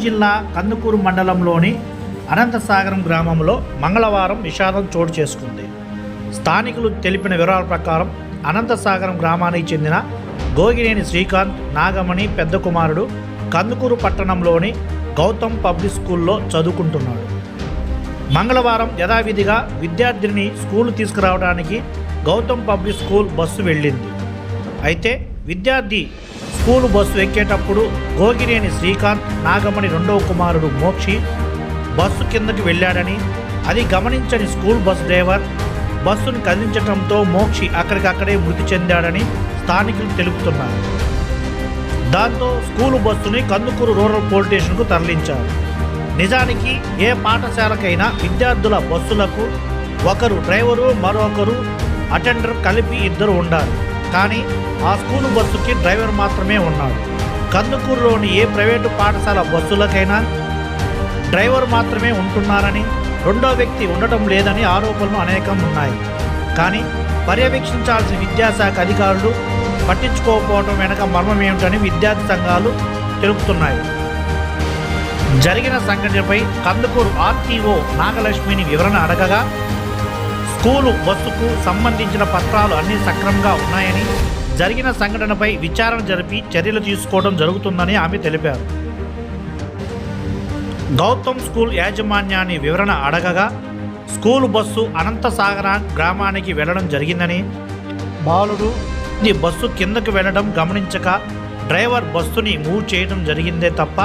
జిల్లా కందుకూరు మండలంలోని అనంతసాగరం గ్రామంలో మంగళవారం విషాదం చోటు చేసుకుంది. స్థానికులు తెలిపిన వివరాల ప్రకారం అనంతసాగరం గ్రామానికి చెందిన గోగినేని శ్రీకాంత్ నాగమణి పెద్ద కుమారుడు కందుకూరు పట్టణంలోని గౌతమ్ పబ్లిక్ స్కూల్లో చదువుకుంటున్నాడు. మంగళవారం యథావిధిగా విద్యార్థిని స్కూల్ తీసుకురావడానికి గౌతమ్ పబ్లిక్ స్కూల్ బస్సు వెళ్ళింది. అయితే విద్యార్థి స్కూలు బస్సు ఎక్కేటప్పుడు గోగినేని శ్రీకాంత్ నాగమణి రెండవ కుమారుడు మోక్షి బస్సు కిందకి వెళ్ళాడని అది గమనించని స్కూల్ బస్ డ్రైవర్ బస్సును కదిలించడంతో మోక్షి అక్కడికక్కడే మృతి చెందాడని స్థానికులు తెలుపుతున్నారు. దాంతో స్కూలు బస్సుని కందుకూరు రూరల్ పోలీస్ స్టేషన్కు తరలించారు. నిజానికి ఏ పాఠశాలకైనా విద్యార్థుల బస్సులకు ఒకరు డ్రైవరు మరొకరు అటెండర్ కలిపి ఇద్దరు ఉండాలి. కానీ ఆ స్కూలు బస్సుకి డ్రైవర్ మాత్రమే ఉన్నాడు. కందుకూరులోని ఏ ప్రైవేటు పాఠశాల బస్సులకైనా డ్రైవర్ మాత్రమే ఉంటున్నారని రెండో వ్యక్తి ఉండటం లేదని ఆరోపణలు అనేకం ఉన్నాయి. కానీ పర్యవేక్షించాల్సిన విద్యాశాఖ అధికారులు పట్టించుకోకపోవడం వెనక మర్మం ఏమిటని విద్యార్థి సంఘాలు తెలుపుతున్నాయి. జరిగిన సంఘటనపై కందుకూరు ఆర్టీఓ నాగలక్ష్మిని వివరణ అడగగా స్కూలు బస్సుకు సంబంధించిన పత్రాలు అన్ని సక్రమంగా ఉన్నాయని జరిగిన సంఘటనపై విచారణ జరిపి చర్యలు తీసుకోవడం జరుగుతుందని ఆమె తెలిపారు. గౌతమ్ స్కూల్ యాజమాన్యాన్ని వివరణ అడగగా స్కూలు బస్సు అనంతసాగర గ్రామానికి వెళ్ళడం జరిగిందని బాలుడు ఈ బస్సు కిందకు వెళ్ళడం గమనించక డ్రైవర్ బస్సుని మూవ్ చేయడం జరిగిందే తప్ప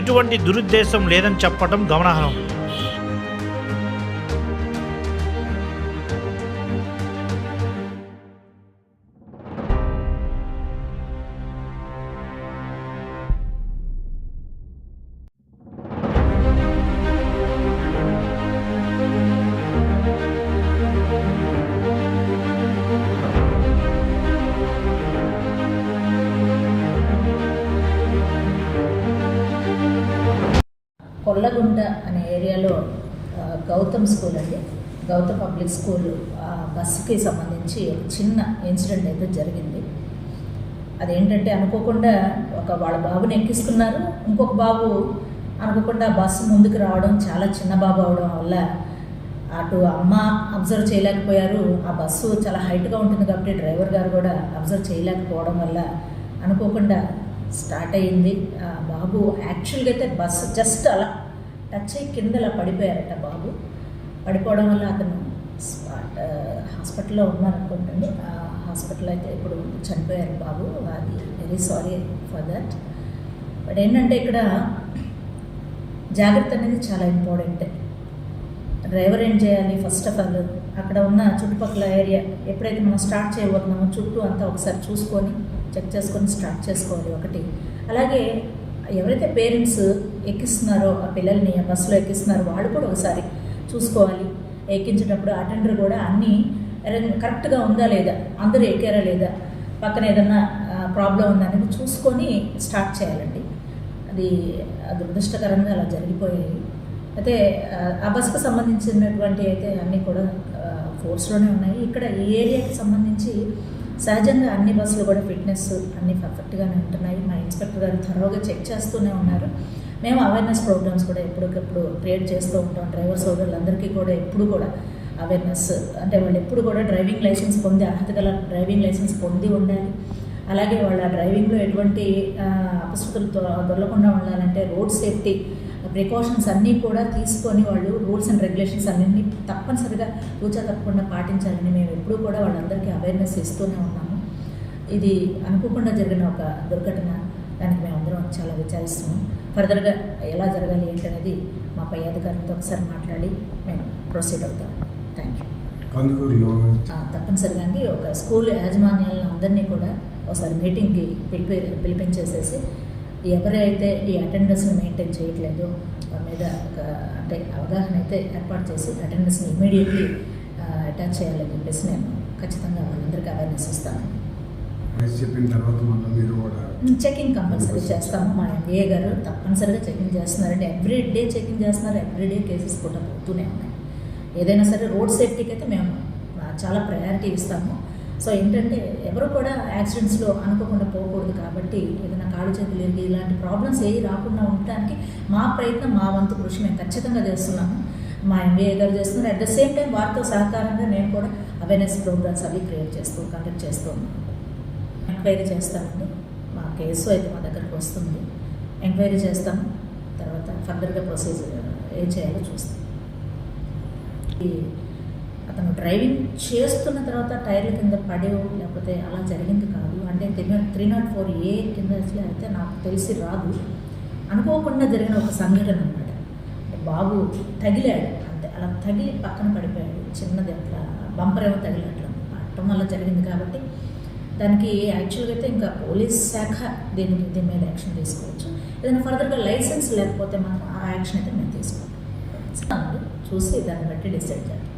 ఎటువంటి దురుద్దేశం లేదని చెప్పడం గమనార్హం. కొల్లగుంట అనే ఏరియాలో గౌతమ్ స్కూల్ అండి. గౌతమ్ పబ్లిక్ స్కూల్ ఆ బస్సుకి సంబంధించి ఒక చిన్న ఇన్సిడెంట్ అయితే జరిగింది. అదేంటంటే అనుకోకుండా ఒక వాళ్ళ బాబుని ఎక్కిస్తున్నారు. ఇంకొక బాబు అనుకోకుండా బస్సు ముందుకు రావడం చాలా చిన్న బాబు అవడం వల్ల అటు అమ్మ అబ్జర్వ్ చేయలేకపోయారు. ఆ బస్సు చాలా హైట్గా ఉంటుంది కాబట్టి డ్రైవర్ గారు కూడా అబ్జర్వ్ చేయలేకపోవడం వల్ల అనుకోకుండా స్టార్ట్ అయ్యింది. ఆ బాబు యాక్చువల్గా అయితే బస్సు జస్ట్ అలా టచ్ అయ్యి కిందలా పడిపోయారట బాబు. పడిపోవడం వల్ల అతను స్పాట్ హాస్పిటల్లో ఉన్నారనుకుంటుంది. ఆ హాస్పిటల్ అయితే ఇప్పుడు చనిపోయారు బాబు. అది very sorry for that. But ఏంటంటే ఇక్కడ జాగ్రత్త అనేది చాలా ఇంపార్టెంట్. డ్రైవర్ ఏం చేయాలి? ఫస్ట్ ఆఫ్ ఆల్ అక్కడ ఉన్న చుట్టుపక్కల ఏరియా ఎప్పుడైతే మనం స్టార్ట్ చేయబోతున్నామో చుట్టూ అంతా ఒకసారి చూసుకొని చెక్ చేసుకొని స్టార్ట్ చేసుకోవాలి ఒకటి. అలాగే ఎవరైతే పేరెంట్స్ ఎక్కిస్తున్నారో ఆ పిల్లల్ని ఆ బస్సులో ఎక్కిస్తున్నారో వాడు కూడా ఒకసారి చూసుకోవాలి. ఎక్కించేటప్పుడు అటెండర్ కూడా అన్నీ కరెక్ట్గా ఉందా లేదా? అందరూ ఎక్కారా లేదా? పక్కన ఏదన్నా ప్రాబ్లం ఉందా అనేది చూసుకొని స్టార్ట్ చేయాలండి. అది దురదృష్టకరంగా అలా జరిగిపోయాయి. అయితే ఆ బస్సుకు సంబంధించినటువంటి అయితే అన్నీ కూడా ఫోర్స్లోనే ఉన్నాయి. ఇక్కడ ఈ ఏరియాకి సంబంధించి సహజంగా అన్ని బస్సులు కూడా ఫిట్నెస్ అన్నీ పర్ఫెక్ట్గానే ఉంటున్నాయి. మా ఇన్స్పెక్టర్ గారు త్వరగా చెక్ చేస్తూనే ఉన్నారు. మేము అవేర్నెస్ ప్రోగ్రామ్స్ కూడా ఎప్పటికప్పుడు క్రియేట్ చేస్తూ ఉంటాం. డ్రైవర్ సోదరులందరికీ కూడా ఎప్పుడు కూడా అవేర్నెస్ అంటే వాళ్ళు ఎప్పుడు కూడా డ్రైవింగ్ లైసెన్స్ పొంది అర్హత గల డ్రైవింగ్ లైసెన్స్ పొంది ఉండాలి. అలాగే వాళ్ళ డ్రైవింగ్లో ఎటువంటి అపశృతులు దొరలకుండా ఉండాలంటే రోడ్ సేఫ్టీ ప్రికాషన్స్ అన్నీ కూడా తీసుకొని వాళ్ళు రూల్స్ అండ్ రెగ్యులేషన్స్ అన్నీ తప్పనిసరిగా తూచా తప్పకుండా పాటించాలని మేము ఎప్పుడూ కూడా వాళ్ళందరికీ అవేర్నెస్ ఇస్తూనే ఉన్నాము. ఇది అనుకోకుండా జరిగిన ఒక దుర్ఘటన దానికి మేము అందరం చాలా విచారిస్తున్నాం. ఫర్దర్గా ఎలా జరగాలి ఏంటనేది మా పై అధికారులతో ఒకసారి మాట్లాడి మేము ప్రొసీడ్ అవుతాం. థ్యాంక్ యూ తప్పనిసరిగా అండి. ఒక స్కూల్ యాజమాన్యాలను అందరినీ కూడా ఒకసారి మీటింగ్కి పిలిపి పిలిపించేసేసి ఎవరైతే ఈ అటెండెన్స్ని మెయింటైన్ చేయట్లేదో వాళ్ళ మీద ఒక అంటే అవగాహన అయితే ఏర్పాటు చేసి అటెండెన్స్ని ఇమీడియట్లీ అటాచ్ చేయాలని చెప్పేసి నేను ఖచ్చితంగా వాళ్ళందరికీ అవేర్నెస్ ఇస్తాను. చెప్పిన తర్వాత మీరు కూడా చెకింగ్ కంపల్సరీ చేస్తాము. మా ఎంబీఏ గారు తప్పనిసరిగా చెకింగ్ చేస్తున్నారండి. ఎవ్రీ డే చెకింగ్ చేస్తున్నారు. ఎవ్రీ డే కేసెస్ కూడా పోతూనే ఉన్నాయి. ఏదైనా సరే రోడ్ సేఫ్టీకి అయితే మేము చాలా ప్రయారిటీ ఇస్తాము. సో ఏంటంటే ఎవరు కూడా యాక్సిడెంట్స్లో అనుకోకుండా పోకూడదు కాబట్టి ఏదైనా కాలు చేతులు ఇరిగి ఇలాంటి ప్రాబ్లమ్స్ ఏవి రాకుండా ఉండటానికి మా ప్రయత్నం మా వంతు కృషి. మేము ఖచ్చితంగా చేస్తున్నాము. మా ఎంబీఏ గారు చేస్తున్నారు. అట్ ద సేమ్ టైం వారితో సహకారంగా నేను కూడా అవేర్నెస్ ప్రోగ్రామ్స్ అవి క్రియేట్ చేస్తూ కండక్ట్ చేస్తూ ఉన్నాను. ఎంక్వైరీ చేస్తామండి. మా కేసు అయితే మా దగ్గరకు వస్తుంది. ఎంక్వైరీ చేస్తాము. తర్వాత ఫర్దర్గా ప్రొసీజర్ ఏం చేయాలో చూస్తాం. ఈ అతను డ్రైవింగ్ చేస్తున్న తర్వాత టైర్ల కింద పడేవు లేకపోతే అలా జరిగింది కాదు. అంటే త్రీ నాట్ ఫోర్ ఏ కింద అసలు అయితే నాకు తెలిసి రాదు. అనుకోకుండా జరిగిన ఒక సంఘటన అనమాట బాబు తగిలాడు. అంతే అలా తగిలి పక్కన పడిపోయాడు. చిన్నది అట్లా బంపర్ ఏమో తగిలినట్లు పట్టడం వల్ల జరిగింది కాబట్టి దానికి యాక్చువల్గా అయితే ఇంకా పోలీస్ శాఖ దీని దీని మీద యాక్షన్ తీసుకోవచ్చు. ఏదైనా ఫర్దర్గా లైసెన్స్ లేకపోతే మనం ఆ యాక్షన్ అయితే మేము తీసుకోవాలి చూసి దాన్ని బట్టి డిసైడ్ చేయాలి